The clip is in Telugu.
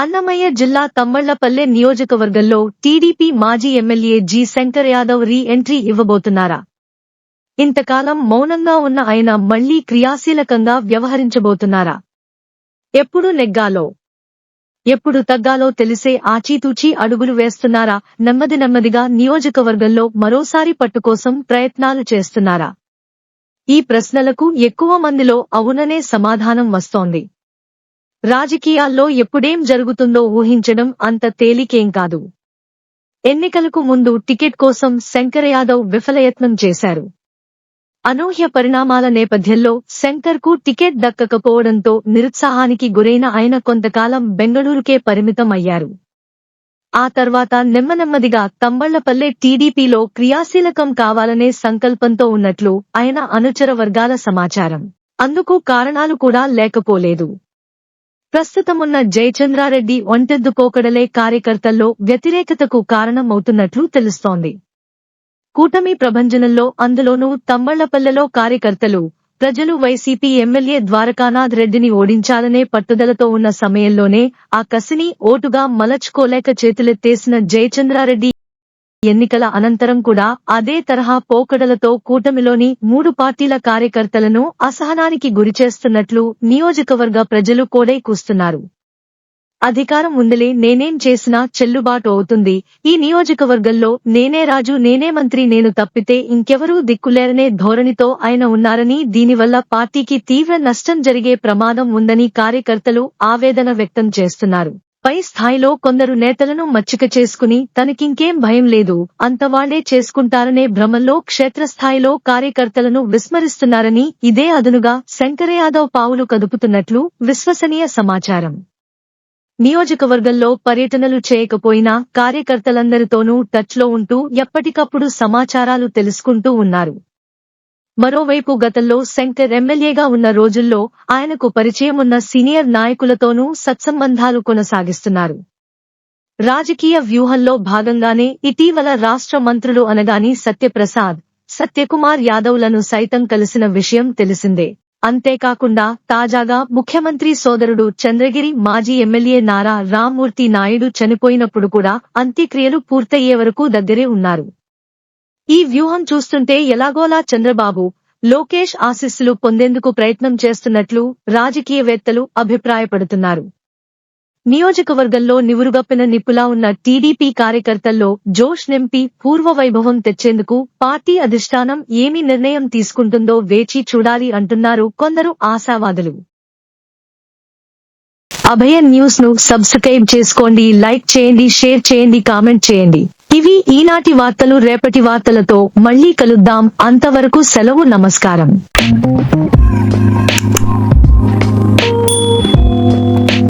అన్నమయ్య జిల్లా తమ్మళ్ళపల్లె నియోజకవర్గంలో టీడీపీ మాజీ MLA G Shankar Yadav re entry ఇవ్వబోతున్నారా? ఇంతకాలం మౌనంగా ఉన్న ఆయన మళ్ళీ క్రియాశీలకంగా వ్యవహరించబోతున్నారా? ఎప్పుడు నెగ్గాలో? ఎప్పుడు తగ్గాలో తెలిసే ఆచితూచి అడుగులు వేస్తున్నారా? నెమ్మది నెమ్మదిగా నియోజకవర్గంలో మరోసారి పట్టుకోసం ప్రయత్నాలు చేస్తున్నారా? ఈ ప్రశ్నలకు ఎక్కువ మందిలో అవుననే సమాధానం వస్తోంది. రాజకీయాల్లో ఎప్పుడేం జరుగుతుందో ఊహించడం అంత తేలికేం కాదు. ఎన్నికలకు ముందు టికెట్ కోసం శంకర్ యాదవ్ విఫలయత్నం చేశారు. అనూహ్య పరిణామాల నేపథ్యంలో శంకర్కు టికెట్ దక్కకపోవడంతో నిరుత్సాహానికి గురైన ఆయన కొంతకాలం బెంగళూరుకే పరిమితం అయ్యారు ఆ తర్వాత నెమ్మనెమ్మదిగా తంబళ్ళపల్లె టీడీపీలో క్రియాశీలకం కావాలనే సంకల్పంతో ఉన్నట్లు ఆయన అనుచర వర్గాల సమాచారం. అందుకు కారణాలు కూడా లేకపోలేదు. ప్రస్తుతమున్న జయచంద్రారెడ్డి ఒంటెద్దు పోకడలే కార్యకర్తల్లో వ్యతిరేకతకు కారణమవుతున్నట్లు తెలుస్తోంది. కూటమి ప్రభంజనంలో అందులోనూ తమ్మళ్ళపల్లెలో కార్యకర్తలు ప్రజలు వైసీపీ ఎమ్మెల్యే ద్వారకానాథ్ రెడ్డిని ఓడించాలనే పట్టుదలతో ఉన్న సమయంలోనే ఆ కసిని ఓటుగా మలచుకోలేక చేతులెత్తేసిన జయచంద్రారెడ్డి ఎన్నికల అనంతరం కూడా అదే తరహా పోకడలతో కూటమిలోని మూడు పార్టీల కార్యకర్తలను అసహనానికి గురిచేస్తున్నట్లు నియోజకవర్గ ప్రజలు కోడై కూస్తున్నారు. అధికారం ఉందిలే నేనేం చేసినా చెల్లుబాటు అవుతుంది. ఈ నియోజకవర్గంలో నేనే రాజు నేనే మంత్రి నేను తప్పితే ఇంకెవరూ దిక్కులేరనే ధోరణితో ఆయన ఉన్నారని దీనివల్ల పార్టీకి తీవ్ర నష్టం జరిగే ప్రమాదం ఉందని కార్యకర్తలు ఆవేదన వ్యక్తం చేస్తున్నారు. పై స్థాయిలో కొందరు నేతలను మచ్చిక చేసుకుని తనకింకేం భయం లేదు అంతవాళ్ళే చేసుకుంటారనే భ్రమంలో క్షేత్రస్థాయిలో కార్యకర్తలను విస్మరిస్తున్నారని ఇదే అదునుగా శంకర యాదవ్ పావులు కదుపుతున్నట్లు విశ్వసనీయ సమాచారం. నియోజకవర్గంలో పర్యటనలు చేయకపోయినా కార్యకర్తలందరితోనూ టచ్లో ఉంటూ ఎప్పటికప్పుడు సమాచారాలు తెలుసుకుంటూ ఉన్నారు. మరోవైపు గతంలో శంకర్ ఎమ్మెల్యేగా ఉన్న రోజుల్లో ఆయనకు పరిచయం ఉన్న సీనియర్ నాయకులతోనూ సత్సంబంధాలు కొనసాగిస్తున్నారు. రాజకీయ వ్యూహంలో భాగంగానే ఇటీవల రాష్ట్ర మంత్రులు అనగాని సత్యప్రసాద్ సత్యకుమార్ యాదవ్లను సైతం కలిసిన విషయం తెలిసిందే. అంతేకాకుండా తాజాగా ముఖ్యమంత్రి సోదరుడు చంద్రగిరి మాజీ ఎమ్మెల్యే నారా రామ్మూర్తి నాయుడు చనిపోయినప్పుడు కూడా అంత్యక్రియలు పూర్తయ్యే వరకు దగ్గరే ఉన్నారు. ఈ వ్యూహం చూస్తుంటే ఎలాగోలా చంద్రబాబు లోకేష్ ఆశీస్సులు పొందేందుకు ప్రయత్నం చేస్తున్నట్లు రాజకీయవేత్తలు అభిప్రాయపడుతున్నారు. నియోజకవర్గంలో నివురుగప్పిన నిప్పులా ఉన్న టీడీపీ కార్యకర్తల్లో జోష్ నింపి పూర్వ వైభవం తెచ్చేందుకు పార్టీ అధిష్టానం ఏమి నిర్ణయం తీసుకుంటుందో వేచి చూడాలి అంటున్నారు కొందరు ఆశావాదులు. అభయ న్యూస్ను సబ్స్క్రైబ్ చేసుకోండి లైక్ చేయండి షేర్ చేయండి కామెంట్ చేయండి. ఇవి ఈనాటి వార్తలు రేపటి వార్తలతో మళ్ళీ కలుద్దాం. అంతవరకు సెలవు నమస్కారం.